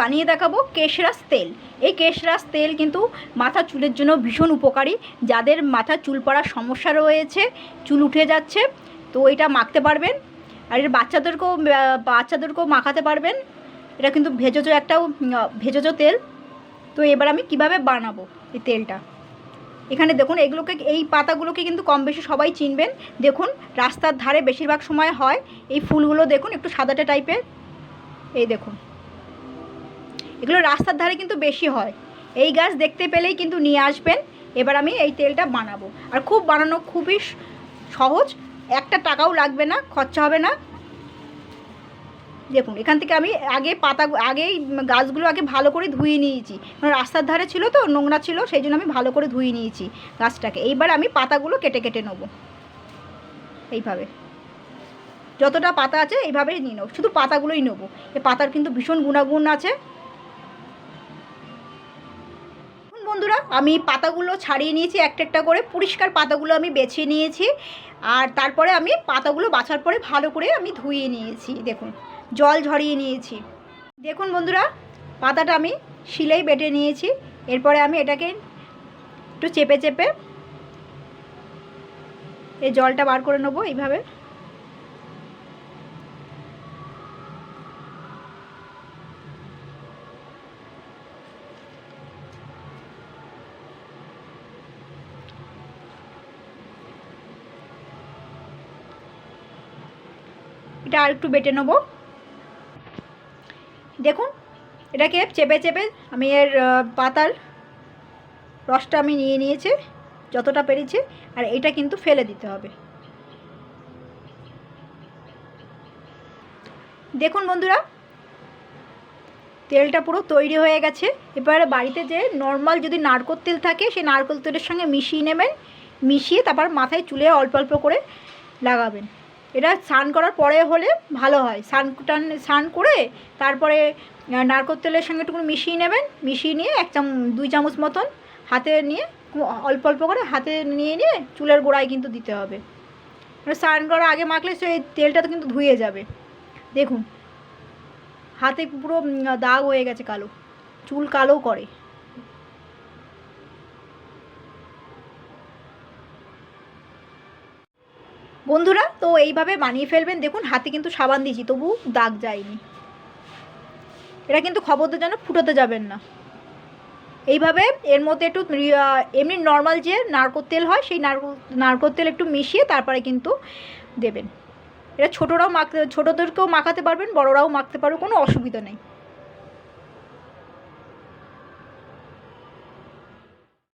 বানিয়ে দেখাবো কেশরাস তেল। এই কেশরাস তেল কিন্তু মাথা চুলের জন্য ভীষণ উপকারী। যাদের মাথা চুল পড়ার সমস্যা রয়েছে, চুল উঠে যাচ্ছে, তো এটা মাখতে পারবেন। আর এর বাচ্চাদেরকেও বাচ্চাদেরকেও মাখাতে পারবেন। এটা কিন্তু ভেজজ একটাও ভেজজ তেল। তো এবার আমি কীভাবে বানাবো এই তেলটা? এখানে দেখুন, এগুলোকে, এই পাতাগুলোকে কিন্তু কম বেশি সবাই চিনবেন। দেখুন, রাস্তার ধারে বেশিরভাগ সময় হয়। এই ফুলগুলো দেখুন, একটু সাদাটা টাইপের এই দেখুন। এগুলো রাস্তার ধারে কিন্তু বেশি হয়। এই গাছ দেখতে পেলেই কিন্তু নিয়ে আসবেন। এবার আমি এই তেলটা বানাবো। আর খুব বানানো খুবই সহজ। একটা টাকাও লাগবে না, খরচা হবে না। দেখুন, এখান থেকে আমি আগে পাতা, আগেই গাছগুলো আগে ভালো করে ধুয়ে নিয়েছি। কারণ রাস্তার ধারে ছিল তো, নোংরা ছিল, সেই জন্য আমি ভালো করে ধুয়ে নিয়েছি গাছটাকে। এইবার আমি পাতাগুলো কেটে কেটে নেব। এইভাবে। যতটা পাতা আছে, এইভাবেই নিয়ে নেব। শুধু পাতাগুলোই নেব। এই পাতার কিন্তু ভীষণ গুণাগুণ আছে। বন্ধুরা, আমি পাতাগুলো ছাড়িয়ে নিয়েছি, একটা একটা করে। পরিষ্কার পাতাগুলো আমি বেছে নিয়েছি। আর তারপরে আমি পাতাগুলো বাছার পরে ভালো করে আমি ধুয়ে নিয়েছি, দেখুন। জল ঝরিয়ে নিয়েছি। দেখুন বন্ধুরা, পাতাটা আমি শিলেই বেটে নিয়েছি। এরপরে আমি এটাকে একটু চেপে চেপে এই জলটা বার করে নেব এইভাবে। এটা আর একটু বেটে নেব। দেখুন, এটাকে চেপে চেপে আমি এর পাতার রসটা আমি নিয়ে নিয়েছি, যতটা পেরেছি, আর এটা কিন্তু ফেলে দিতে হবে। দেখুন বন্ধুরা, তেলটা পুরো তৈরি হয়ে গেছে। এবারে বাড়িতে যে নর্মাল যদি নারকোল তেল থাকে, সেই নারকোল তেলের সঙ্গে মিশিয়ে নেবেন, মিশিয়ে তারপর মাথায় চুলে অল্প অল্প করে লাগাবেন। এটা স্নান করার পরে হলে ভালো হয়। স্নান টান, স্নান করে তারপরে নারকোল তেলের সঙ্গে একটু মিশিয়ে নেবেন। মিশিয়ে নিয়ে এক চাম, দুই চামচ মতন হাতে নিয়ে অল্প অল্প করে হাতে নিয়ে নিয়ে চুলের গোড়ায় কিন্তু দিতে হবে। এবার স্নান করার আগে মাখলে সেই তেলটা তো কিন্তু ধুয়ে যাবে। দেখুন, হাতে পুরো দাগ হয়ে গেছে কালো। চুল কালো করে। বন্ধুরা, তো এইভাবে বানিয়ে ফেলবেন। দেখুন, হাতে কিন্তু সাবান দিয়েছি তবু দাগ যায়নি। এটা কিন্তু খবরদের যেন ফুটোতে যাবেন না। এইভাবে এর মধ্যে একটু এমনি নর্মাল যে নারকোল তেল হয়, সেই নারকোল নারকোল তেল একটু মিশিয়ে তারপরে কিন্তু দেবেন। এটা ছোটরাও মাখতে, ছোটোদেরকেও মাখাতে পারবেন, বড়রাও মাখতে পারবে কোনো অসুবিধা নেই।